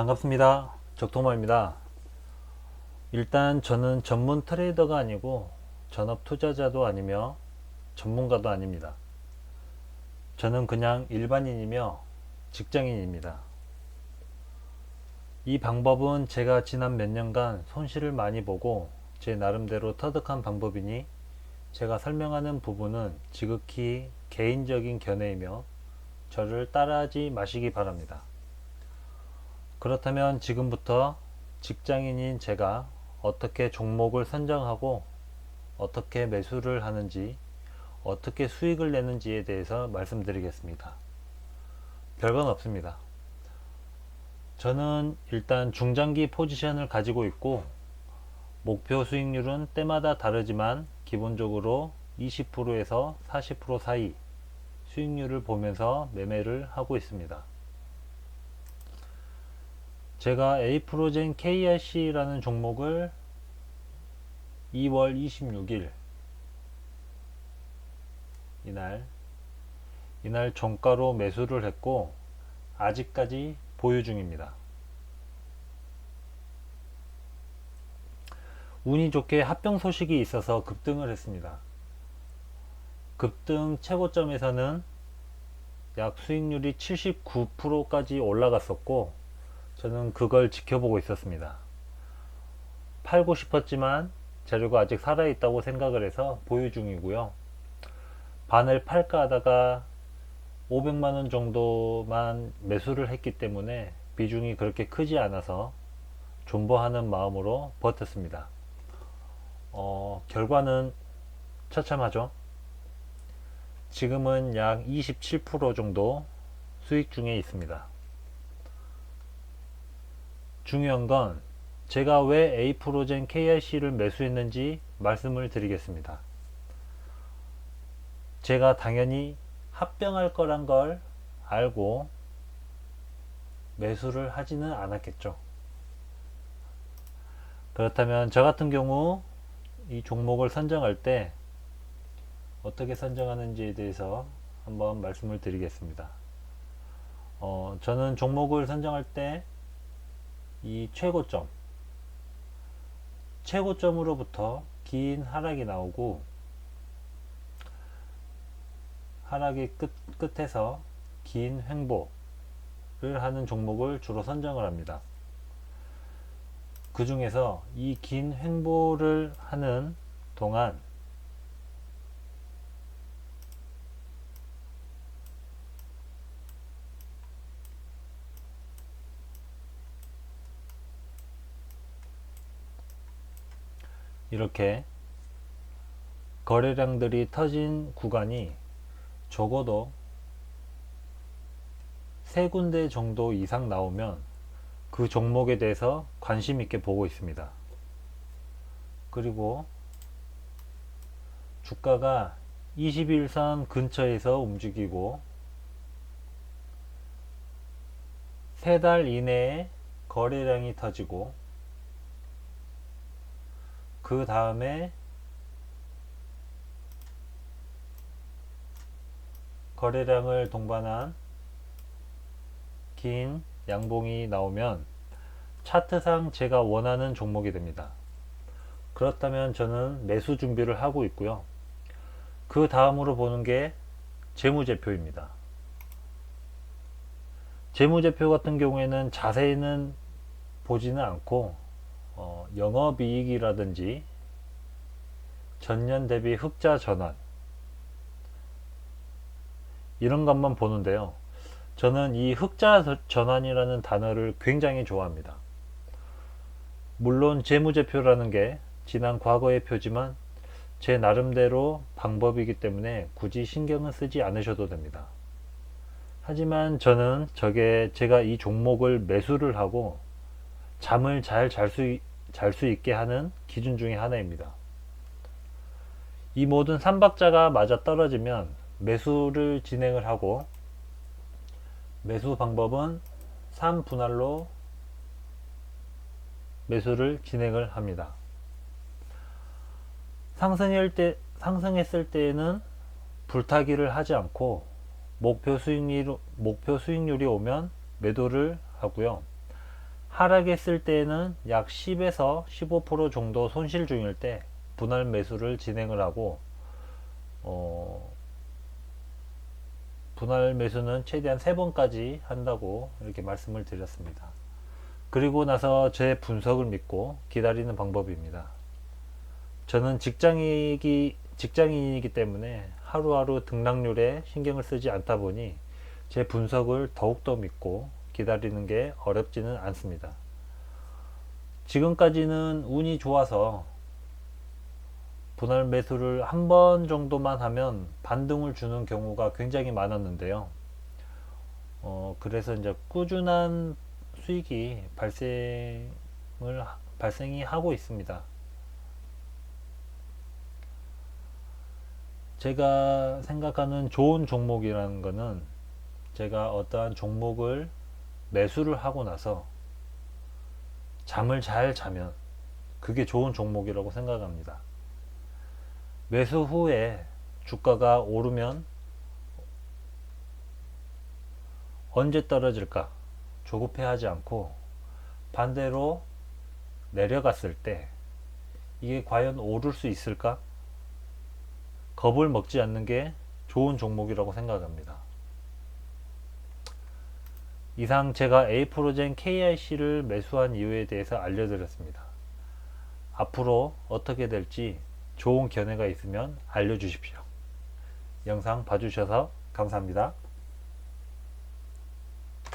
반갑습니다. 적토마입니다. 일단 저는 전문 트레이더가 아니고 전업 투자자도 아니며 전문가도 아닙니다. 저는 그냥 일반인이며 직장인입니다. 이 방법은 제가 지난 몇 년간 손실을 많이 보고 제 나름대로 터득한 방법이니 제가 설명하는 부분은 지극히 개인적인 견해이며 저를 따라하지 마시기 바랍니다. 그렇다면 지금부터 직장인인 제가 어떻게 종목을 선정하고 어떻게 매수를 하는지 어떻게 수익을 내는지에 대해서 말씀드리겠습니다. 별건 없습니다. 저는 일단 중장기 포지션을 가지고 있고 목표 수익률은 때마다 다르지만 기본적으로 20%에서 40% 사이 수익률을 보면서 매매를 하고 있습니다. 제가 에이프로젠 KRC라는 종목을 2월 26일 이날 이날 종가로 매수를 했고 아직까지 보유 중입니다. 운이 좋게 합병 소식이 있어서 급등을 했습니다. 급등 최고점에서는 약 수익률이 79%까지 올라갔었고 저는 그걸 지켜보고 있었습니다. 팔고 싶었지만 재료가 아직 살아있다고 생각을 해서 보유 중이고요. 반을 팔까 하다가 500만원 정도만 매수를 했기 때문에 비중이 그렇게 크지 않아서 존버하는 마음으로 버텼습니다. 어, 결과는 처참하죠. 지금은 약 27% 정도 수익 중에 있습니다. 중요한 건 제가 왜 에이프로젠 KRC를 매수했는지 말씀을 드리겠습니다. 제가 당연히 합병할 거란 걸 알고 매수를 하지는 않았겠죠. 그렇다면 저 같은 경우 이 종목을 선정할 때 어떻게 선정하는지에 대해서 한번 말씀을 드리겠습니다. 어, 저는 종목을 선정할 때 이 최고점, 최고점으로부터 긴 하락이 나오고 하락의 끝, 끝에서 긴 횡보를 하는 종목을 주로 선정을 합니다. 그 중에서 이 긴 횡보를 하는 동안 이렇게 거래량들이 터진 구간이 적어도 세 군데 정도 이상 나오면 그 종목에 대해서 관심 있게 보고 있습니다. 그리고 주가가 21선 근처에서 움직이고 세 달 이내에 거래량이 터지고 그 다음에 거래량을 동반한 긴 양봉이 나오면 차트상 제가 원하는 종목이 됩니다. 그렇다면 저는 매수 준비를 하고 있고요. 그 다음으로 보는 게 재무제표입니다. 재무제표 같은 경우에는 자세히는 보지는 않고 어, 영업이익이라든지 전년 대비 흑자 전환 이런 것만 보는데요. 저는 이 흑자 전환이라는 단어를 굉장히 좋아합니다. 물론 재무제표라는 게 지난 과거의 표지만 제 나름대로 방법이기 때문에 굳이 신경은 쓰지 않으셔도 됩니다. 하지만 저는 저게 제가 이 종목을 매수를 하고 잠을 잘 잘 수 잘 수 있게 하는 기준 중의 하나입니다. 이 모든 삼박자가 맞아 떨어지면 매수를 진행을 하고 매수 방법은 3분할로 매수를 진행을 합니다. 상승할 때, 상승했을 때에는 불타기를 하지 않고 목표 수익률, 목표 수익률이 오면 매도를 하고요. 하락했을 때에는 약 10에서 15% 정도 손실 중일 때 분할 매수를 진행을 하고 어, 분할 매수는 최대한 3번까지 한다고 이렇게 말씀을 드렸습니다. 그리고 나서 제 분석을 믿고 기다리는 방법입니다. 저는 직장이기, 직장인이기 때문에 하루하루 등락률에 신경을 쓰지 않다 보니 제 분석을 더욱더 믿고 기다리는 게 어렵지는 않습니다. 지금까지는 운이 좋아서 분할 매수를 한 번 정도만 하면 반등을 주는 경우가 굉장히 많았는데요. 어, 그래서 이제 꾸준한 수익이 발생을, 하- 발생이 하고 있습니다. 제가 생각하는 좋은 종목이라는 거는 제가 어떠한 종목을 매수를 하고 나서 잠을 잘 자면 그게 좋은 종목이라고 생각합니다. 매수 후에 주가가 오르면 언제 떨어질까 조급해 하지 않고 반대로 내려갔을 때 이게 과연 오를 수 있을까? 겁을 먹지 않는 게 좋은 종목이라고 생각합니다. 이상 제가 A 프로젠 KIC를 매수한 이유에 대해서 알려드렸습니다. 앞으로 어떻게 될지 좋은 견해가 있으면 알려주십시오. 영상 봐주셔서 감사합니다.